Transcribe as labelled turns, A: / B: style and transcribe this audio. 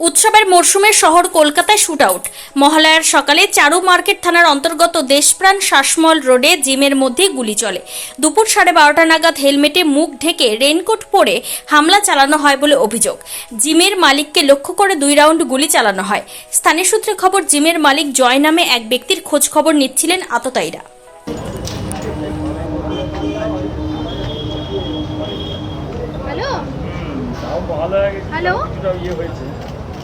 A: উৎসবের মরশুমে শহর কলকাতায় শুট আউট মহালয়ার সকালে চারু মার্কেট থানার অন্তর্গত দেশপ্রাণ শাসমল রোডে জিমের মধ্যে গুলি চলে। দুপুর সাড়ে বারোটা নাগাদ হেলমেটে মুখ ঢেকে রেনকোট পরে হামলা চালানো হয় বলে অভিযোগ। জিমের মালিককে লক্ষ্য করে দুই রাউন্ড গুলি চালানো হয়। স্থানীয় সূত্রে খবর জিমের মালিক জয় নামে এক ব্যক্তির খোঁজ খবর নিচ্ছিলেন আততায়ীরা।
B: Hello? Hello?